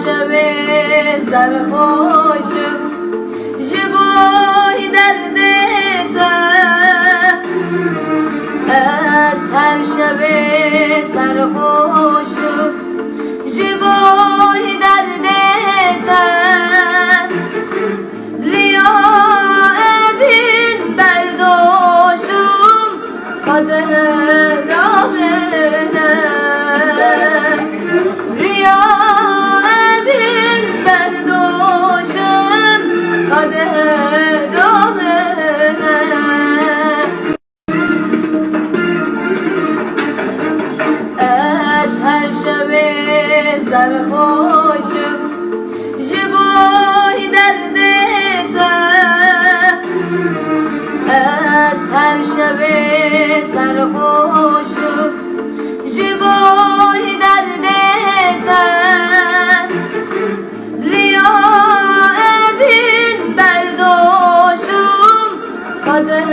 شب سرخوشم جبای دردتم از هر شب سرخوشم جبای دردتم لیا evin berdoşum kader sarhoşum Jiboy derdetem Ez her şebe sarhoşum Jiboy derdetem Liya evin berdoşum Kader